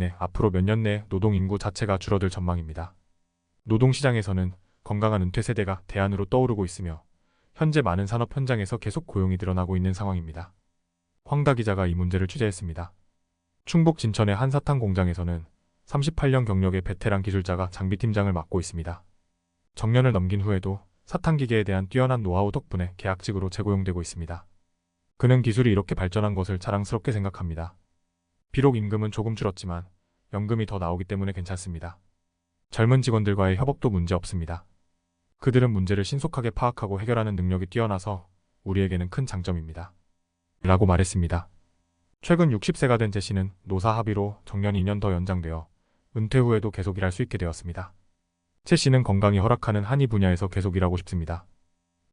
네, 앞으로 몇 년 내에 노동 인구 자체가 줄어들 전망입니다. 노동시장에서는 건강한 은퇴 세대가 대안으로 떠오르고 있으며 현재 많은 산업 현장에서 계속 고용이 늘어나고 있는 상황입니다. 황다 기자가 이 문제를 취재했습니다. 충북 진천의 한 사탕 공장에서는 38년 경력의 베테랑 기술자가 장비팀장을 맡고 있습니다. 정년을 넘긴 후에도 사탕 기계에 대한 뛰어난 노하우 덕분에 계약직으로 재고용되고 있습니다. 그는 기술이 이렇게 발전한 것을 자랑스럽게 생각합니다. 비록 임금은 조금 줄었지만 연금이 더 나오기 때문에 괜찮습니다. 젊은 직원들과의 협업도 문제 없습니다. 그들은 문제를 신속하게 파악하고 해결하는 능력이 뛰어나서 우리에게는 큰 장점입니다. 라고 말했습니다. 최근 60세가 된제 씨는 노사 합의로 정년 2년 더 연장되어 은퇴 후에도 계속 일할 수 있게 되었습니다. 채 씨는 건강이 허락하는 한의 분야에서 계속 일하고 싶습니다.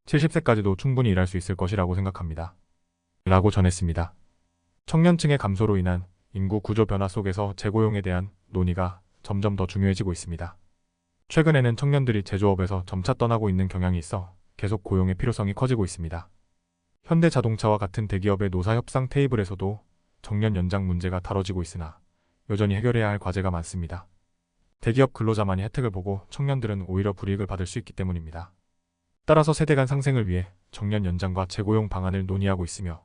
70세까지도 충분히 일할 수 있을 것이라고 생각합니다. 라고 전했습니다. 청년층의 감소로 인한 인구 구조 변화 속에서 재고용에 대한 논의가 점점 더 중요해지고 있습니다. 최근에는 청년들이 제조업에서 점차 떠나고 있는 경향이 있어 계속 고용의 필요성이 커지고 있습니다. 현대자동차와 같은 대기업의 노사 협상 테이블에서도 정년 연장 문제가 다뤄지고 있으나 여전히 해결해야 할 과제가 많습니다. 대기업 근로자만이 혜택을 보고 청년들은 오히려 불이익을 받을 수 있기 때문입니다. 따라서 세대 간 상생을 위해 정년 연장과 재고용 방안을 논의하고 있으며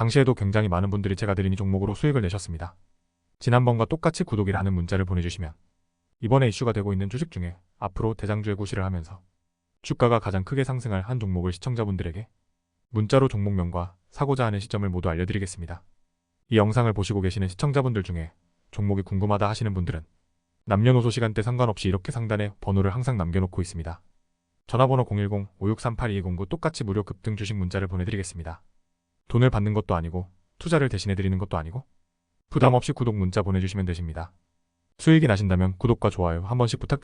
당시에도 굉장히 많은 분들이 제가 드린 이 종목으로 수익을 내셨습니다. 지난번과 똑같이 구독이라는 문자를 보내주시면 이번에 이슈가 되고 있는 주식 중에 앞으로 대장주의 구실을 하면서 주가가 가장 크게 상승할 한 종목을 시청자분들에게 문자로 종목명과 사고자 하는 시점을 모두 알려드리겠습니다. 이 영상을 보시고 계시는 시청자분들 중에 종목이 궁금하다 하시는 분들은 남녀노소 시간대 상관없이 이렇게 상단에 번호를 항상 남겨놓고 있습니다. 전화번호 010-5638-2209 똑같이 무료 급등 주식 문자를 보내드리겠습니다. 돈을 받는 것도 아니고 투자를 대신해드리는 것도 아니고 부담 없이 구독 문자 보내주시면 되십니다. 수익이 나신다면 구독과 좋아요 한 번씩 부탁드립니다.